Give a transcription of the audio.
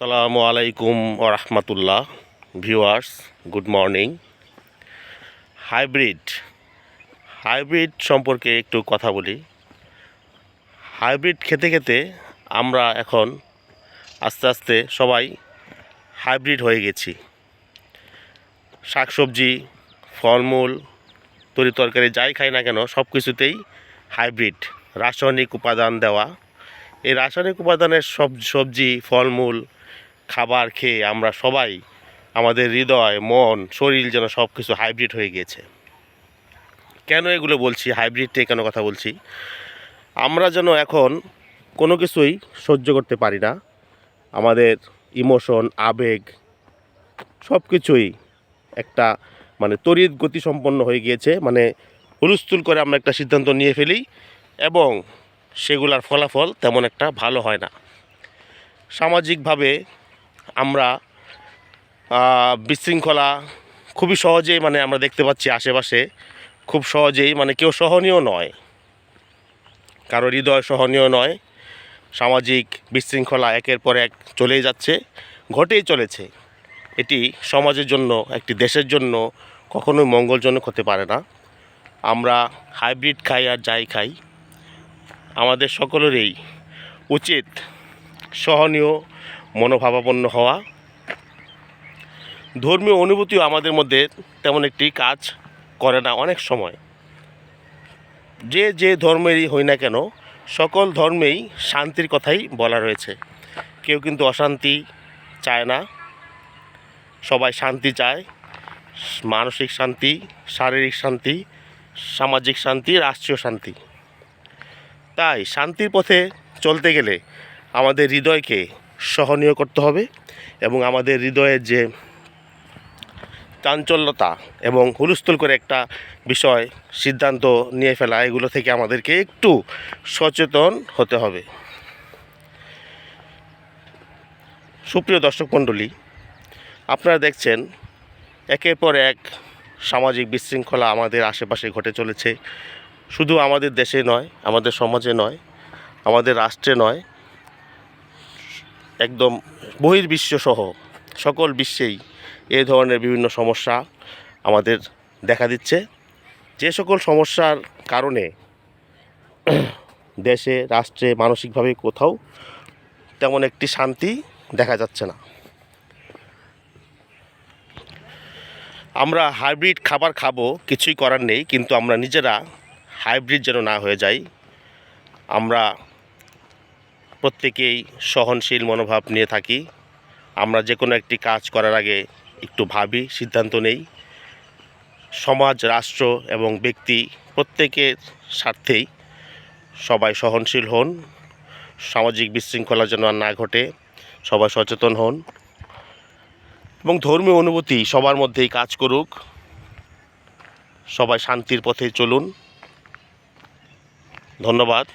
আসসালামু আলাইকুম রহমতুল্লাহ, viewers, good morning. Hybrid hybrid সম্পর্কে একটু কথা বলি। হাইব্রিড খেতে খেতে আমরা এখন আস্তে আস্তে সবাই হাইব্রিড হয়ে গেছি। শাকসবজি, ফলমূল, তরি তরকারি যাই খাই না কেন, সব কিছুতেই হাইব্রিড, রাসায়নিক উপাদান দেওয়া। এই রাসায়নিক উপাদানের সব, সবজি, ফলমূল খাবার খেয়ে আমরা সবাই আমাদের হৃদয়, মন, শরীর যেন সব কিছু হাইব্রিড হয়ে গিয়েছে। কেন এগুলো বলছি? হাইব্রিডে কেন কথা বলছি? আমরা যেন এখন কোনো কিছুই সহ্য করতে পারি না। আমাদের ইমোশন আবেগ সব কিছুই একটা মানে তড়িৎ গতি সম্পন্ন হয়ে গিয়েছে। মানে হুলস্থুল করে আমরা একটা সিদ্ধান্ত নিয়ে ফেলি এবং সেগুলার ফলাফল তেমন একটা ভালো হয় না। সামাজিকভাবে আমরা বিশৃঙ্খলা খুবই সহজেই মানে আমরা দেখতে পাচ্ছি আশেপাশে। খুব সহজেই মানে কেউ সহনীয় নয়। কারও হৃদয় সহনীয় নয়। সামাজিক বিশৃঙ্খলা একের পর এক চলেই যাচ্ছে, ঘটেই চলেছে। এটি সমাজের জন্য, একটি দেশের জন্য কখনোই মঙ্গলজনক হতে পারে না। আমরা হাইব্রিড খাই আর যাই খাই। আমাদের সকলেরই উচিত সহনীয় মনোভাবাপন্ন হওয়া। ধর্মীয় অনুভূতিও আমাদের মধ্যে তেমন একটি কাজ করে না অনেক সময়। যে যে ধর্মেরই হই না কেন, সকল ধর্মেই শান্তির কথাই বলা রয়েছে। কেউ কিন্তু অশান্তি চায় না। সবাই শান্তি চায়। মানসিক শান্তি, শারীরিক শান্তি, সামাজিক শান্তি, রাষ্ট্রীয় শান্তি। তাই শান্তির পথে চলতে গেলে আমাদের হৃদয়কে সহনীয় করতে হবে এবং আমাদের হৃদয়ের যে চাঞ্চল্যতা এবং হুলস্থুল করে একটা বিষয় সিদ্ধান্ত নিয়ে ফেলা, এগুলো থেকে আমাদেরকে একটু সচেতন হতে হবে। সুপ্রিয় দর্শক মণ্ডলী, আপনারা দেখছেন, একের পর এক সামাজিক বিশৃঙ্খলা আমাদের আশেপাশে ঘটে চলেছে। শুধু আমাদের দেশে নয়, আমাদের সমাজে নয়, আমাদের রাষ্ট্রে নয় একদম বহির্বিশ্ব সহ সকল বিশ্বেই এ ধরনের বিভিন্ন সমস্যা আমাদের দেখা দিচ্ছে। যে সকল সমস্যার কারণে দেশে, রাষ্ট্রে, মানসিকভাবে কোথাও তেমন একটি শান্তি দেখা যাচ্ছে না। আমরা হাইব্রিড খাবার খাব, কিছুই করার নেই, কিন্তু আমরা নিজেরা হাইব্রিড যেন না হয়ে যাই, আমরা প্রত্যেকেই সহনশীল মনোভাব নিয়ে থাকি। আমরা যে কোনো একটি কাজ করার আগে একটু ভাবি, সিদ্ধান্ত নেই। সমাজ, রাষ্ট্র এবং ব্যক্তি প্রত্যেকের স্বার্থেই সবাই সহনশীল হন। সামাজিক বিশৃঙ্খলা যেন আর না ঘটে, সবাই সচেতন হন। এবং ধর্মীয় অনুভূতি সবার মধ্যেই কাজ করুক। সবাই শান্তির পথে চলুন। ধন্যবাদ।